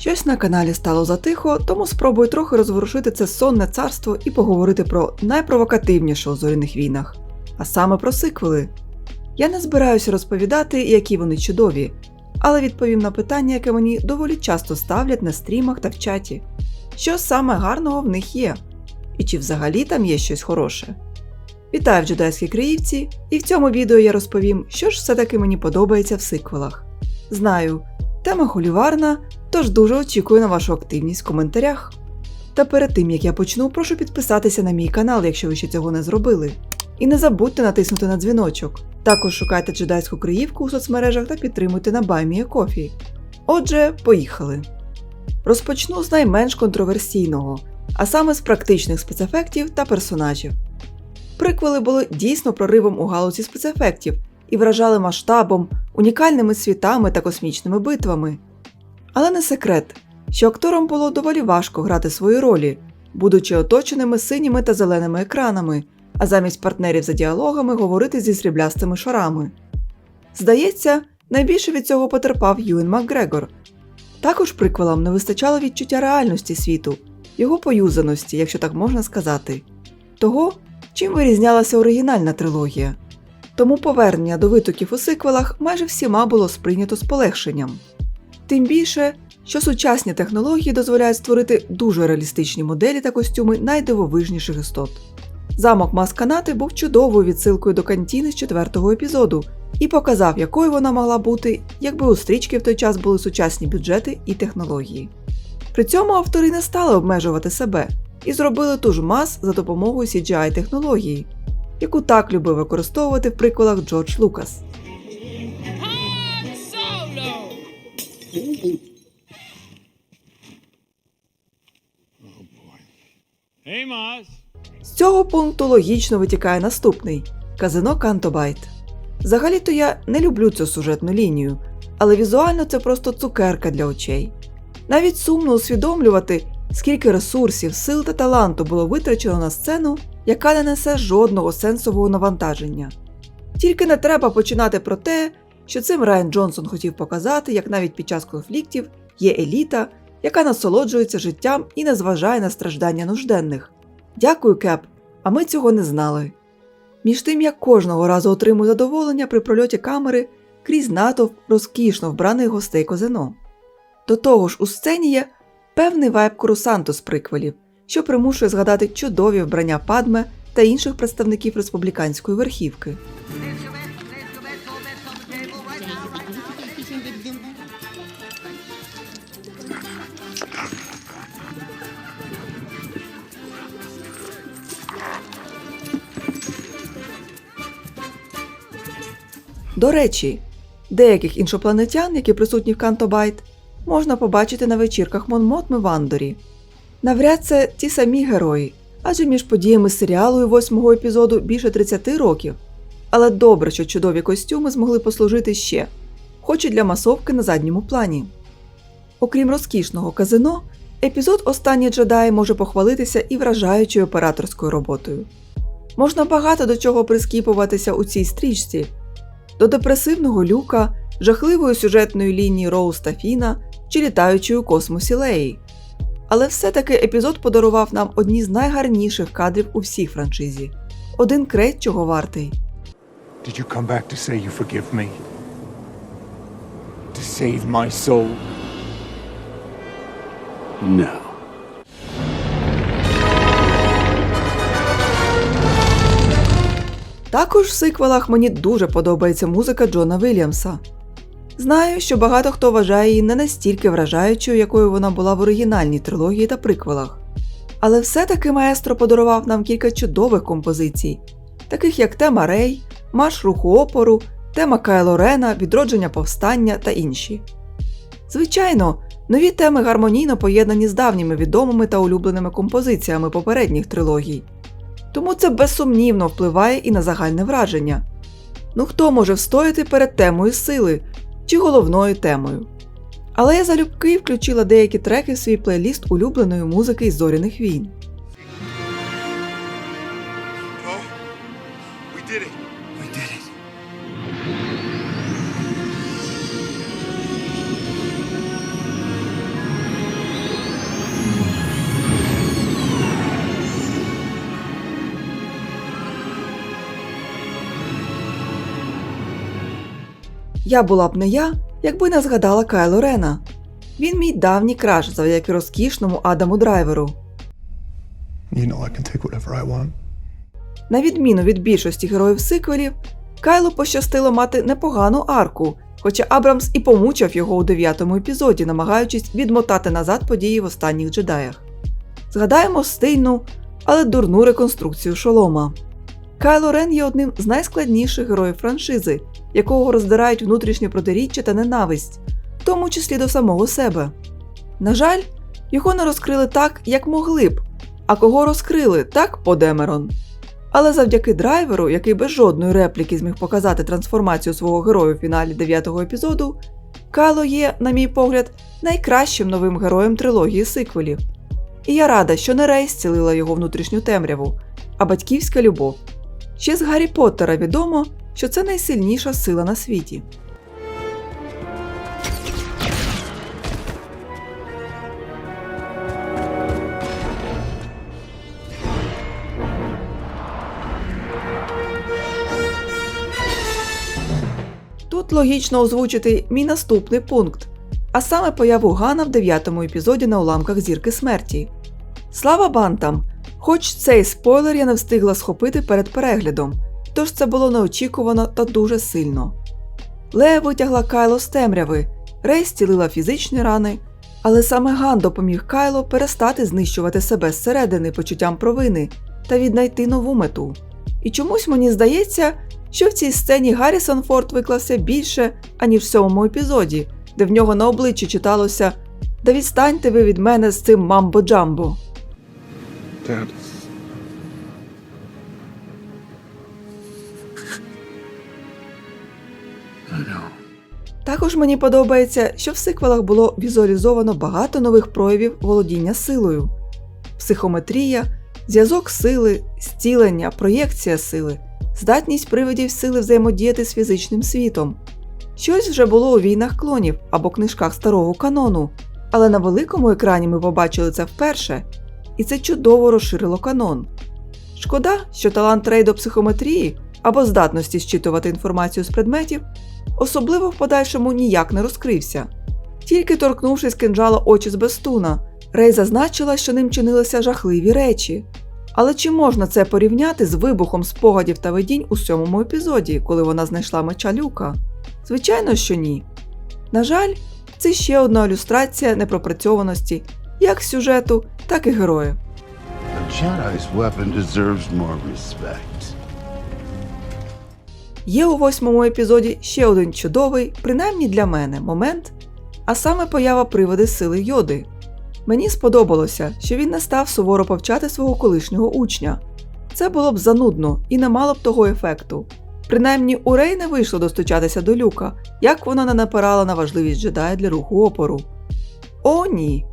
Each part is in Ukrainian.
Щось на каналі стало затихо, тому спробую трохи розворушити це сонне царство і поговорити про найпровокативніше у зоряних війнах, а саме про сиквели. Я не збираюся розповідати, які вони чудові, але відповім на питання, яке мені доволі часто ставлять на стрімах та в чаті. Що саме гарного в них є? І чи взагалі там є щось хороше? Вітаю в джедайській Криївці, і в цьому відео я розповім, що ж все-таки мені подобається в сиквелах. Знаю, тема холіварна, тож дуже очікую на вашу активність в коментарях. Та перед тим як я почну, прошу підписатися на мій канал, якщо ви ще цього не зробили. І не забудьте натиснути на дзвіночок. Також шукайте джедайську криївку у соцмережах та підтримуйте на Кофі. Отже, поїхали. Розпочну з найменш контроверсійного, а саме з практичних спецефектів та персонажів. Приквели були дійсно проривом у галузі спецефектів і вражали масштабом, унікальними світами та космічними битвами. Але не секрет, що акторам було доволі важко грати свої ролі, будучи оточеними синіми та зеленими екранами, а замість партнерів за діалогами говорити зі сріблястими шарами. Здається, найбільше від цього потерпав Юен Макгрегор. Також приквелам не вистачало відчуття реальності світу, його поюзаності, якщо так можна сказати, того, чим вирізнялася оригінальна трилогія. Тому повернення до витоків у сиквелах майже всіма було сприйнято з полегшенням. Тим більше, що сучасні технології дозволяють створити дуже реалістичні моделі та костюми найдивовижніших істот. Замок Масканати був чудовою відсилкою до кантіни з четвертого епізоду і показав, якою вона могла бути, якби у стрічки в той час були сучасні бюджети і технології. При цьому автори не стали обмежувати себе і зробили ту ж мас за допомогою cgi технології, яку так любив використовувати в прикладах Джордж Лукас. З цього пункту логічно витікає наступний казино Кантобайт. Взагалі-то я не люблю цю сюжетну лінію, але візуально це просто цукерка для очей. Навіть сумно усвідомлювати, скільки ресурсів, сил та таланту було витрачено на сцену, яка не несе жодного сенсового навантаження. Тільки не треба починати про те, що цим Райан Джонсон хотів показати, як навіть під час конфліктів є еліта, яка насолоджується життям і не зважає на страждання нужденних. Дякую, Кеп, а ми цього не знали. Між тим, я кожного разу отримую задоволення при прольоті камери крізь натовп розкішно вбраних гостей казино. До того ж, у сцені є певний вайб курусанту з приквелів, що примушує згадати чудові вбрання Падме та інших представників республіканської верхівки. До речі, деяких іншопланетян, які присутні в Кантобайт, можна побачити на вечірках Монмотми в Андорі. Навряд це ті самі герої, адже між подіями серіалу і восьмого епізоду більше 30 років. Але добре, що чудові костюми змогли послужити ще, хоч і для масовки на задньому плані. Окрім розкішного казино, епізод Останні джедаї може похвалитися і вражаючою операторською роботою. Можна багато до чого прискіпуватися у цій стрічці, до депресивного люка, жахливої сюжетної лінії Роуз та Фіна чи літаючої у космосі Леї. Але все-таки епізод подарував нам одні з найгарніших кадрів у всій франшизі. Один крейт чого вартий. Did you come back to say you forgive me? To save my soul? No. Також в сиквелах мені дуже подобається музика Джона Вільямса. Знаю, що багато хто вважає її не настільки вражаючою, якою вона була в оригінальній трилогії та приквелах. Але все-таки маестро подарував нам кілька чудових композицій, таких як тема Рей, Марш руху опору, тема Кайло Рена, відродження повстання та інші. Звичайно, нові теми гармонійно поєднані з давніми відомими та улюбленими композиціями попередніх трилогій. Тому це безсумнівно впливає і на загальне враження. Ну хто може встояти перед темою сили чи головною темою? Але я залюбки включила деякі треки в свій плейліст улюбленої музики із зоряних війн. We did it. We did it. Я була б не я, якби не згадала Кайло Рена. Він мій давній краш завдяки розкішному Адаму Драйверу. You know I can take whatever I want. На відміну від більшості героїв сиквелів, Кайлу пощастило мати непогану арку, хоча Абрамс і помучав його у дев'ятому епізоді, намагаючись відмотати назад події в останніх джедаях. Згадаємо стильну, але дурну реконструкцію шолома. Кайло Рен є одним з найскладніших героїв франшизи, якого роздирають внутрішнє протиріччя та ненависть, в тому числі до самого себе. На жаль, його не розкрили так, як могли б, а кого розкрили, так по Демерон. Але завдяки драйверу, який без жодної репліки зміг показати трансформацію свого героя у фіналі дев'ятого епізоду, Кайло є, на мій погляд, найкращим новим героєм трилогії сиквелів. І я рада, що не Рей зцілила його внутрішню темряву, а батьківська любов. Ще з Гаррі Поттера відомо, що це найсильніша сила на світі. Тут логічно озвучити мій наступний пункт, а саме появу Гана в дев'ятому епізоді на уламках зірки смерті. Слава бантам! Хоч цей спойлер я не встигла схопити перед переглядом, тож це було неочікувано та дуже сильно. Лея витягла Кайло з темряви, Рей зцілила фізичні рани, але саме Ган допоміг Кайло перестати знищувати себе зсередини почуттям провини та віднайти нову мету. І чомусь мені здається, що в цій сцені Гаррісон Форд виклався більше, аніж в сьомому епізоді, де в нього на обличчі читалося Да відстаньте ви від мене з цим мамбо-джамбо. Також мені подобається, що в сиквелах було візуалізовано багато нових проявів володіння силою: психометрія, зв'язок сили, зцілення, проєкція сили, здатність привидів сили взаємодіяти з фізичним світом. Щось вже було у війнах клонів або книжках старого канону, але на великому екрані ми побачили це вперше, і це чудово розширило канон. Шкода, що талант Рей до психометрії або здатності зчитувати інформацію з предметів особливо в подальшому ніяк не розкрився. Тільки торкнувшись кинджала очі з Бестуна, Рей зазначила, що ним чинилися жахливі речі. Але чи можна це порівняти з вибухом спогадів та видінь у сьомому епізоді, коли вона знайшла меча люка? Звичайно, що ні. На жаль, це ще одна ілюстрація непропрацьованості як сюжету, так і героїв. Є у восьмому епізоді ще один чудовий, принаймні для мене, момент, а саме поява приводи сили йоди. Мені сподобалося, що він не став суворо повчати свого колишнього учня. Це було б занудно і не мало б того ефекту. Принаймні у Рей не вийшло достучатися до люка, як вона не напирала на важливість джедая для руху опору. О, ні!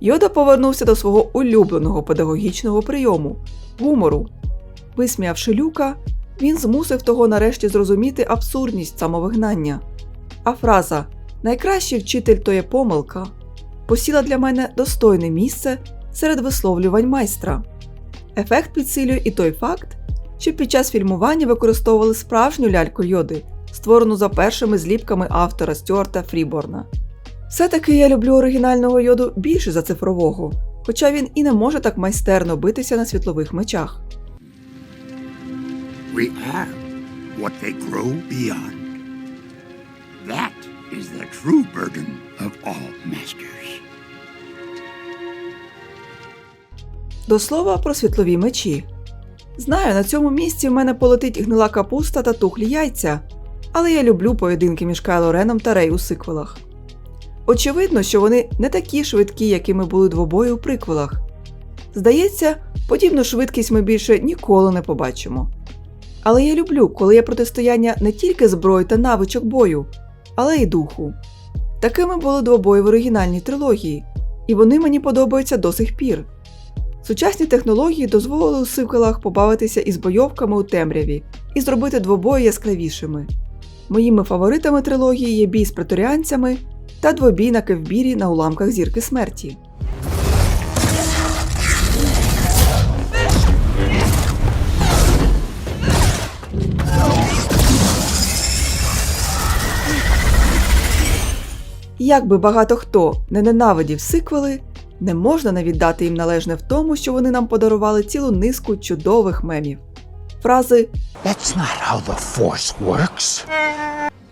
Йода повернувся до свого улюбленого педагогічного прийому гумору. Висміявши люка, він змусив того нарешті зрозуміти абсурдність самовигнання. А фраза Найкращий вчитель то є помилка посіла для мене достойне місце серед висловлювань майстра. Ефект підсилює і той факт, що під час фільмування використовували справжню ляльку йоди, створену за першими зліпками автора Стюарта Фріборна. Все-таки я люблю оригінального йоду більше за цифрового, хоча він і не може так майстерно битися на світлових мечах. We are what they grow beyond. That is the true burden of all masters. До слова про світлові мечі. Знаю, на цьому місці в мене полетить гнила капуста та тухлі яйця, але я люблю поєдинки між Кайло Реном та Рей у сиквелах. Очевидно, що вони не такі швидкі, якими були двобої у приквелах. Здається, подібну швидкість ми більше ніколи не побачимо. Але я люблю, коли є протистояння не тільки зброї та навичок бою, але й духу. Такими були двобої в оригінальній трилогії, і вони мені подобаються до сих пір. Сучасні технології дозволили у сиквелах побавитися із бойовками у темряві і зробити двобої яскравішими. Моїми фаворитами трилогії є бій з преторіанцями та двобій на кевбірі на уламках зірки смерті. Як би багато хто не ненавидів сиквели, не можна не віддати їм належне в тому, що вони нам подарували цілу низку чудових мемів. Фрази That's not how the Force works.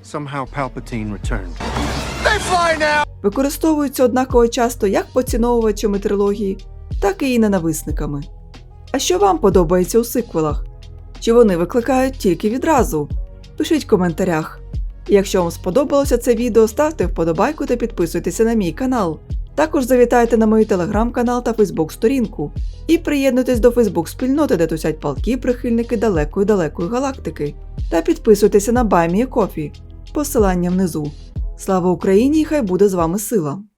Somehow Palpatine returned. використовуються однаково часто як поціновувачами трилогії, так і її ненависниками. А що вам подобається у сиквелах? Чи вони викликають тільки відразу? Пишіть в коментарях. Якщо вам сподобалося це відео, ставте вподобайку та підписуйтеся на мій канал. Також завітайте на мою телеграм-канал та фейсбук-сторінку і приєднуйтесь до фейсбук-спільноти, де тусять палки прихильники далекої далекої галактики. Та підписуйтеся на Баймі Кофі. Посилання внизу. Слава Україні! і Хай буде з вами сила!